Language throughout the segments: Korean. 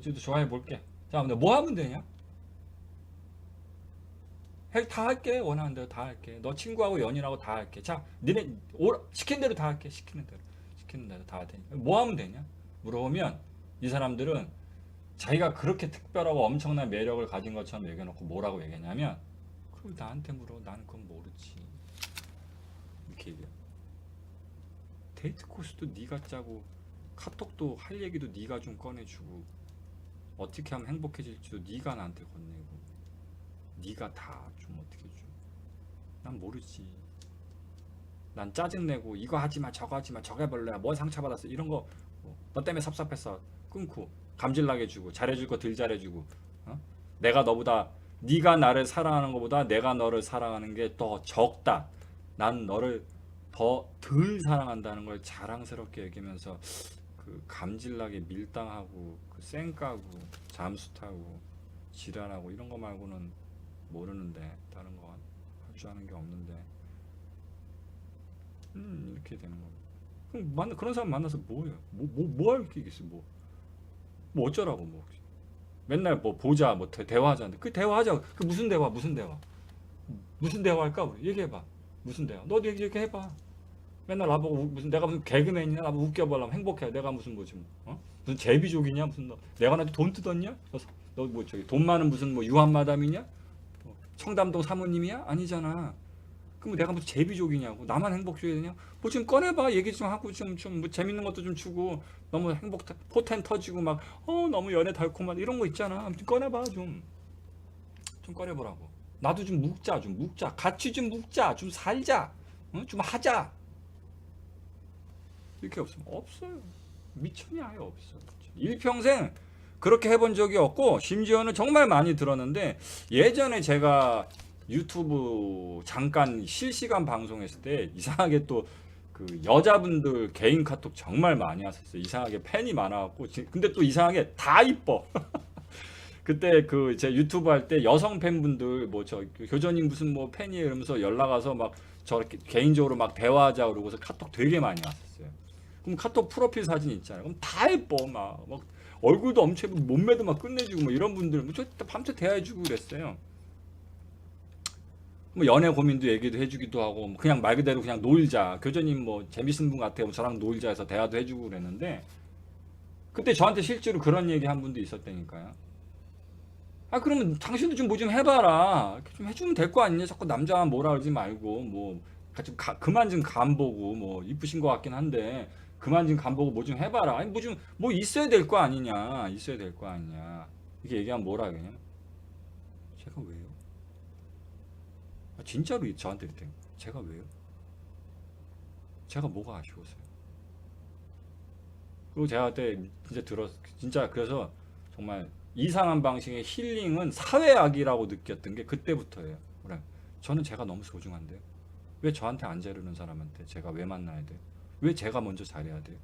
또 좋아해 볼게. 자, 근데 뭐 하면 되냐? 해, 다 할게. 원하는 대로 다 할게. 너 친구하고 연인하고 다 할게. 자, 니네 오, 시킨 대로 다 할게. 시키는 대로. 시키는 대로 다할 테니까. 뭐 하면 되냐? 물어보면 이 사람들은 자기가 그렇게 특별하고 엄청난 매력을 가진 것처럼 얘기해놓고 뭐라고 얘기했냐면 그걸 나한테 물어. 나는 그건 모르지. 이렇게 얘기해. 데이트 코스도 네가 짜고 카톡도 할 얘기도 네가 좀 꺼내주고 어떻게 하면 행복해질지도 네가 나한테 건네고 네가 다 좀 어떻게 좀. 난 모르지. 난 짜증내고 이거 하지마 저거 하지마 저거 해볼래 뭐 상처받았어 이런 거너 때문에 섭섭했어 끊고 감질나게 주고 잘해줄 거 덜 잘해주고 어? 내가 너보다 네가 나를 사랑하는 것보다 내가 너를 사랑하는 게 더 적다 난 너를 더 덜 사랑한다는 걸 자랑스럽게 얘기하면서 그 감질나게 밀당하고 그 쌩까고 잠수 타고 지랄하고 이런 거 말고는 모르는데 다른 거 할 줄 아는 게 없는데. 음 이렇게 되는 거. 그럼 만 그런 사람 만나서 뭐예요? 뭐뭐뭐할 게 있어 뭐 뭐 어쩌라고 뭐 맨날 뭐 보자 뭐 대- 대화하자는데. 그 대화하자. 그 무슨 대화 무슨 대화? 무슨 대화할까? 우리 얘기해봐. 무슨 대화? 너도 얘기 얘기 해봐 맨날 나보고 우- 무슨 내가 무슨 개그맨이냐? 나보고 웃겨보려면 행복해 내가 무슨 뭐지 뭐 어? 무슨 제비족이냐? 무슨 너 내가 나한테 돈 뜯었냐? 너 뭐 저기 돈 많은 무슨 뭐 유한 마담이냐? 뭐 청담동 사모님이야? 아니잖아. 그럼 내가 무슨 제비족이냐고. 나만 행복해야 되냐? 뭐좀 꺼내봐. 얘기 좀 하고 좀좀 뭐 재밌는 것도 좀 주고 너무 행복 터- 포텐 터지고 막 어 너무 연애 달콤한 이런 거 있잖아. 좀 꺼내봐 좀. 좀 꺼내보라고. 나도 좀 묵자 좀 묵자. 같이 좀 묵자. 좀 살자. 어? 좀 하자 이렇게 없으면 없어요 미천이 아예 없어 일평생 그렇게 해본 적이 없고 심지어는 정말 많이 들었는데 예전에 제가 유튜브 잠깐 실시간 방송했을 때 이상하게 또 그 여자분들 개인 카톡 정말 많이 왔었어요. 이상하게 팬이 많아갖고 지- 근데 또 이상하게 다 이뻐. 그때 그 제 유튜브 할 때 여성 팬분들 뭐 저 교전님 무슨 뭐 팬이에요 이러면서 연락 와서 막 저렇게 개인적으로 막 대화하자 그러고서 카톡 되게 많이 왔었어요. 그럼 카톡 프로필 사진 있잖아요. 그럼 다 예뻐 막, 막 얼굴도 엄청 예쁘고 몸매도 막 끝내주고 뭐 이런 분들 뭐저 밤새 대화해주고 그랬어요. 뭐 연애 고민도 얘기도 해주기도 하고 뭐 그냥 말 그대로 그냥 놀자. 교전님 뭐 재밌는 분 같아요. 뭐 저랑 놀자 해서 대화도 해주고 그랬는데 그때 저한테 실제로 그런 얘기 한 분도 있었다니까요. 아 그러면 당신도 좀 뭐 좀 해봐라. 좀 해주면 될 거 아니냐? 자꾸 남자만 뭐라 그러지 말고 뭐 같이 가- 그만 좀 간 보고 뭐 이쁘신 것 같긴 한데 그만 좀 간 보고 뭐 좀 해봐라 아니 뭐 좀 뭐 있어야 될 거 아니냐 있어야 될 거 아니냐 이렇게 얘기하면 뭐라 그러냐 제가 왜요? 아, 진짜로 이- 저한테 이랬대. 제가 왜요? 제가 뭐가 아쉬워서요? 그리고 제가 그때 진짜 들었, 진짜 그래서 정말 이상한 방식의 힐링은 사회악이라고 느꼈던 게 그때부터예요. 저는 제가 너무 소중한데요. 왜 저한테 안 자르는 사람한테 제가 왜 만나야 돼요? 왜 제가 먼저 잘해야 돼요?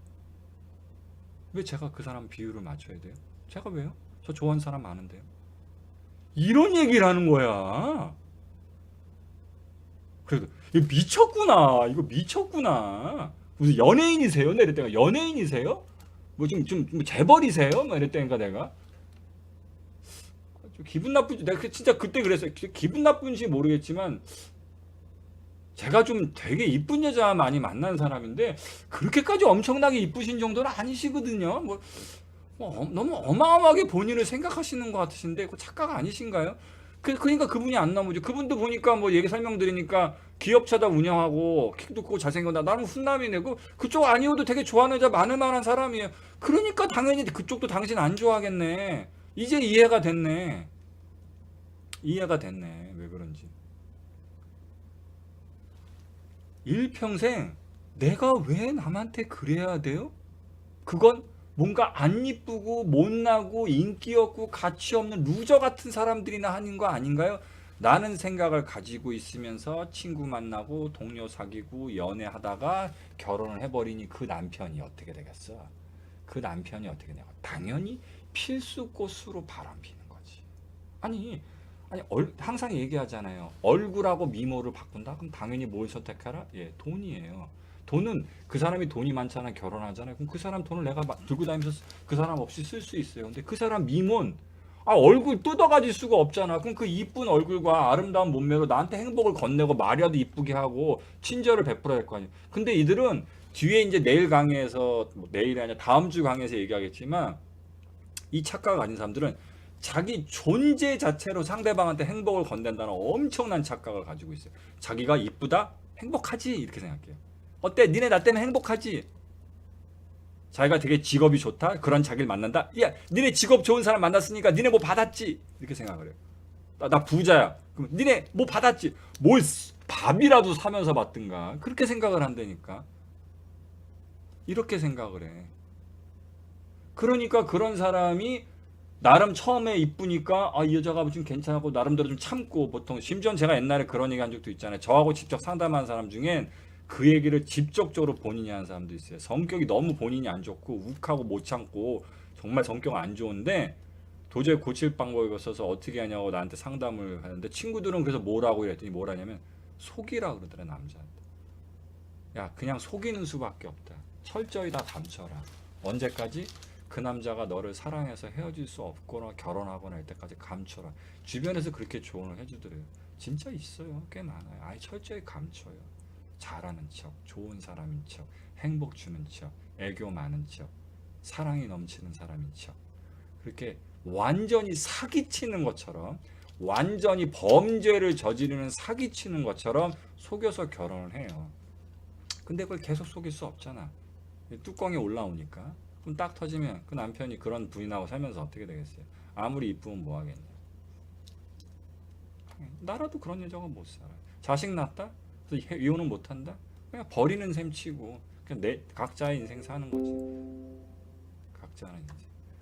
왜 제가 그 사람 비율을 맞춰야 돼요? 제가 왜요? 저 좋아하는 사람 많은데요. 이런 얘기를 하는 거야. 그래도 이거 미쳤구나. 이거 미쳤구나. 무슨 연예인이세요? 내 이랬다가 연예인이세요? 뭐좀좀 재벌이세요? 막 이랬다니까 내가. 좀 기분 나쁘지. 내가 그- 진짜 그때 그랬어요. 기- 기분 나쁜지 모르겠지만 제가 좀 되게 이쁜 여자 많이 만난 사람인데 그렇게까지 엄청나게 이쁘신 정도는 아니시거든요. 뭐, 뭐 어- 너무 어마어마하게 본인을 생각하시는 것 같으신데 그 착각 아니신가요? 그, 그러니까 그분이 안 나오죠. 그분도 보니까 뭐 얘기 설명드리니까 기업차다 운영하고 키도 크고 잘생겼다. 나름 훈남이네. 그 그쪽 아니어도 되게 좋아하는 여자 많을 만한 사람이에요. 그러니까 당연히 그쪽도 당신 안 좋아하겠네. 이제 이해가 됐네. 이해가 됐네. 왜 그런지. 일평생 내가 왜 남한테 그래야 돼요? 그건 뭔가 안 이쁘고 못나고 인기 없고 가치 없는 루저 같은 사람들이나 하는 거 아닌가요? 라는 생각을 가지고 있으면서 친구 만나고 동료 사귀고 연애하다가 결혼을 해버리니 그 남편이 어떻게 되겠어? 그 남편이 어떻게 되냐? 당연히 필수 꽃으로 바람 피는 거지. 아니, 아니 얼, 항상 얘기하잖아요. 얼굴하고 미모를 바꾼다? 그럼 당연히 뭘 선택하라? 예, 돈이에요. 돈은 그 사람이 돈이 많잖아 결혼하잖아요. 그럼 그 사람 돈을 내가 막 들고 다니면서 그 사람 없이 쓸 수 있어요. 근데 그 사람 미몬 아 얼굴 뜯어가질 수가 없잖아. 그럼 그 이쁜 얼굴과 아름다운 몸매로 나한테 행복을 건네고 말이라도 이쁘게 하고 친절을 베풀어야 할 거 아니에요. 근데 이들은 뒤에 이제 내일 강의에서 뭐 내일이 아니라 다음 주 강의에서 얘기하겠지만 이 착각을 가진 사람들은 자기 존재 자체로 상대방한테 행복을 건넨다는 엄청난 착각을 가지고 있어요. 자기가 이쁘다? 행복하지? 이렇게 생각해요. 어때? 니네 나 때문에 행복하지? 자기가 되게 직업이 좋다? 그런 자기를 만난다? 야, 니네 직업 좋은 사람 만났으니까 니네 뭐 받았지? 이렇게 생각을 해요. 나, 나 부자야. 그럼 니네 뭐 받았지? 뭘 쓰- 밥이라도 사면서 받든가. 그렇게 생각을 한다니까. 이렇게 생각을 해. 그러니까 그런 사람이 나름 처음에 이쁘니까 아 이 여자가 좀 괜찮고 나름대로 좀 참고 보통 심지어 제가 옛날에 그런 얘기 한 적도 있잖아요. 저하고 직접 상담한 사람 중엔 그 얘기를 직접적으로 본인이 한 사람도 있어요. 성격이 너무 본인이 안 좋고 욱하고 못 참고 정말 성격 안 좋은데 도저히 고칠 방법이 없어서 어떻게 하냐고 나한테 상담을 하는데 친구들은 그래서 뭐라고 이랬더니 뭐라냐면 속이라 그러더라 남자한테. 야 그냥 속이는 수밖에 없다. 철저히 다 감춰라. 언제까지? 그 남자가 너를 사랑해서 헤어질 수 없거나 결혼하거나 할 때까지 감춰라. 주변에서 그렇게 조언을 해주더래요. 진짜 있어요. 꽤 많아요. 아예 철저히 감춰요. 잘하는 척, 좋은 사람인 척, 행복 주는 척, 애교 많은 척, 사랑이 넘치는 사람인 척. 그렇게 완전히 사기치는 것처럼 완전히 범죄를 저지르는 사기치는 것처럼 속여서 결혼을 해요. 근데 그걸 계속 속일 수 없잖아. 뚜껑이 올라오니까. 그럼 딱 터지면 그 남편이 그런 부인하고 살면서 어떻게 되겠어요? 아무리 이쁘면 뭐 하겠냐. 나라도 그런 여자가 못 살아. 자식 낳았다? 그래서 해- 이혼은 못 한다? 그냥 버리는 셈 치고 그냥 내 각자의 인생 사는 거지. 각자의 인생.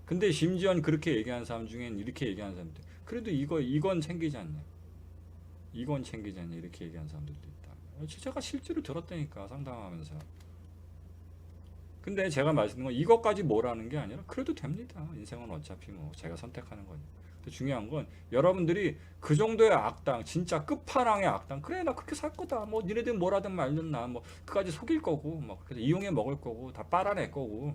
근데 심지어 그렇게 얘기하는 사람 중엔 이렇게 얘기하는 사람들. 그래도 이거 이건 챙기지 않냐? 이건 챙기지 않냐? 이렇게 얘기하는 사람들도 있다. 제가 실제로 들었다니까 상담하면서. 근데 제가 말씀드린 건 이것까지 뭐라는 게 아니라 그래도 됩니다. 인생은 어차피 뭐 제가 선택하는 거니. 근데 중요한 건 여러분들이 그 정도의 악당, 진짜 끝판왕의 악당. 그래 나 그렇게 살 거다. 뭐 니네들 뭐라든 말든 나 뭐 그까지 속일 거고 막 그래서 이용해 먹을 거고 다 빨아낼 거고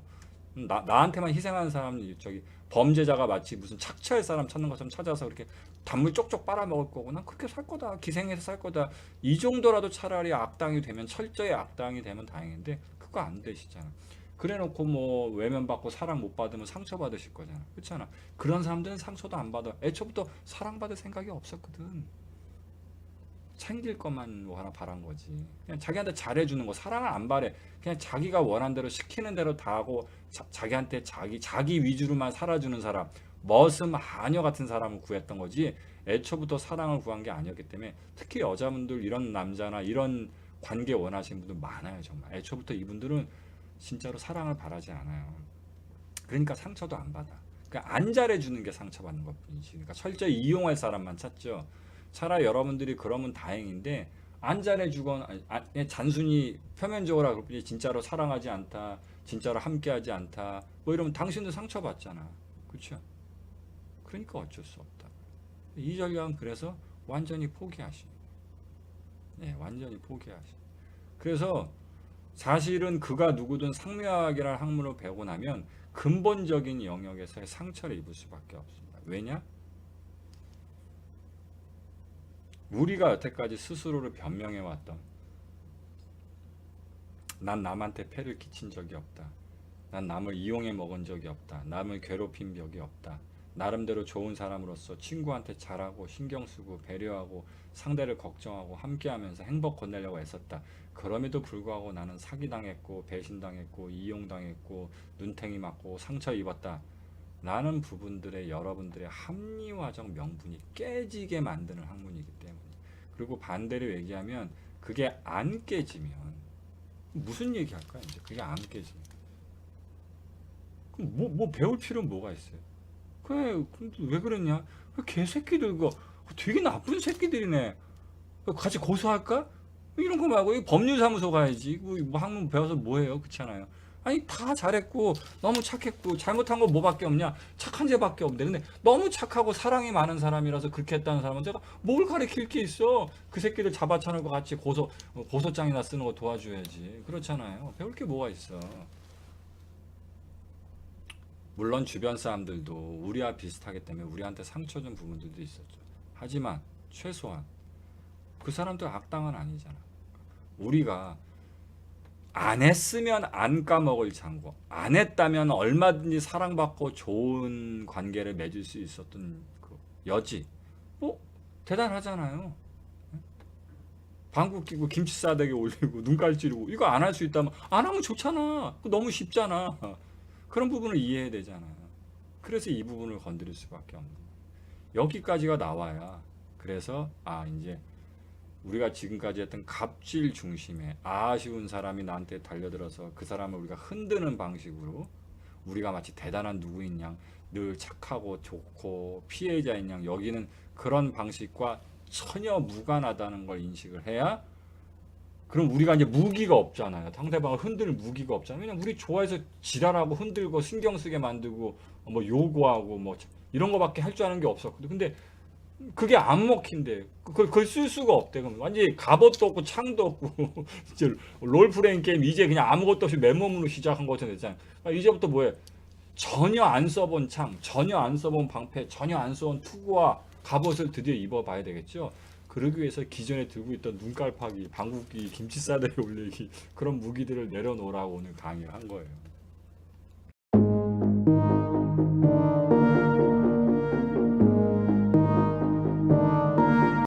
음, 나 나한테만 희생하는 사람 저기 범죄자가 마치 무슨 착취할 사람 찾는 것처럼 찾아서 이렇게 단물 쪽쪽 빨아 먹을 거고 난 그렇게 살 거다. 기생해서 살 거다. 이 정도라도 차라리 악당이 되면 철저히 악당이 되면 다행인데 그거 안 되시잖아. 그래놓고 뭐 외면받고 사랑 못 받으면 상처받으실 거잖아. 그렇잖아. 그런 사람들은 상처도 안 받아. 애초부터 사랑받을 생각이 없었거든. 챙길 것만 뭐 하나 바란 거지. 그냥 자기한테 잘해주는 거 사랑을 안 바래. 그냥 자기가 원하는 대로 시키는 대로 다 하고 자, 자기한테 자기 자기 위주로만 살아주는 사람. 머슴 하녀 같은 사람을 구했던 거지. 애초부터 사랑을 구한 게 아니었기 때문에 특히 여자분들 이런 남자나 이런 관계 원하시는 분들 많아요 정말. 애초부터 이분들은 진짜로 사랑을 바라지 않아요. 그러니까 상처도 안 받아. 그러니까 안 잘해주는 게 상처받는 것뿐이지. 그러니까 철저히 이용할 사람만 찾죠. 차라리 여러분들이 그러면 다행인데 안 잘해주건 아니, 아, 표면적으로 그럴 뿐이지 진짜로 사랑하지 않다, 진짜로 함께하지 않다. 뭐 이러면 당신도 상처받잖아. 그렇죠? 그러니까 어쩔 수 없다. 이 전략은 그래서 완전히 포기하시. 네, 완전히 포기하시. 그래서 사실은 그가 누구든 상묘학이라는 학문을 배우고 나면 근본적인 영역에서의 상처를 입을 수밖에 없습니다. 왜냐? 우리가 여태까지 스스로를 변명해 왔던 난 남한테 폐를 끼친 적이 없다. 난 남을 이용해 먹은 적이 없다. 남을 괴롭힌 적이 없다. 나름대로 좋은 사람으로서 친구한테 잘하고 신경 쓰고 배려하고 상대를 걱정하고 함께하면서 행복 건네려고 애썼다. 그럼에도 불구하고 나는 사기당했고 배신당했고 이용당했고 눈탱이 맞고 상처 입었다. 라는 부분들의 여러분들의 합리화적 명분이 깨지게 만드는 학문이기 때문에 그리고 반대로 얘기하면 그게 안 깨지면 무슨 얘기 할까 이제 그게 안 깨지면 그럼 뭐, 뭐 배울 필요는 뭐가 있어요 그래. 근데 왜 그랬냐? 그 개새끼들 그 되게 나쁜 새끼들이네. 그 같이 고소할까? 이런 거 말고 이 법률사무소 가야지. 그뭐 학문 배워서 뭐해요? 그렇잖아요. 아니 다 잘했고 너무 착했고 잘못한 거 뭐밖에 없냐? 착한 죄밖에 없는데 근데 너무 착하고 사랑이 많은 사람이라서 그렇게 했다는 사람한테 내가 뭘 가르칠 게 있어? 그 새끼들 잡아차는 거 같이 고소 어, 고소장이나 쓰는 거 도와줘야지. 그렇잖아요. 배울 게 뭐가 있어 물론 주변 사람들도 우리와 비슷하기 때문에 우리한테 상처 준 부분들도 있었죠. 하지만 최소한 그 사람도 악당은 아니잖아. 우리가 안 했으면 안 까먹을 장고 안 했다면 얼마든지 사랑받고 좋은 관계를 맺을 수 있었던 그 여지. 뭐 대단하잖아요. 방구 끼고 김치 싸대기 올리고 눈깔 찌르고 이거 안 할 수 있다면 안 하면 좋잖아. 너무 쉽잖아 그런 부분을 이해해야 되잖아요 그래서 이 부분을 건드릴 수밖에 없는 거예요 여기까지가 나와야 그래서 아 이제 우리가 지금까지 했던 갑질 중심의 아쉬운 사람이 나한테 달려들어서 그 사람을 우리가 흔드는 방식으로 우리가 마치 대단한 누구인 양 늘 착하고 좋고 피해자인 양 여기는 그런 방식과 전혀 무관하다는 걸 인식을 해야 그럼 우리가 이제 무기가 없잖아요. 상대방을 흔들 무기가 없잖아요. 왜냐면 우리 좋아해서 지랄하고 흔들고 신경 쓰게 만들고 뭐 요구하고 뭐 이런 거밖에 할 줄 아는 게 없었거든. 근데 그게 안 먹힌대. 그걸, 그걸 쓸 수가 없대. 그럼 완전히 갑옷도 없고 창도 없고 이제 롤플레잉 게임 이제 그냥 아무것도 없이 맨몸으로 시작한 것처럼 됐잖아. 아, 이제부터 뭐해? 전혀 안 써본 창, 전혀 안 써본 방패, 전혀 안 써본 투구와 갑옷을 드디어 입어봐야 되겠죠. 그러기 위해서 기존에 들고 있던 눈깔 파기, 방귀기, 김치 싸대기 올리기 그런 무기들을 내려놓으라고 오늘 강의를 한 거예요.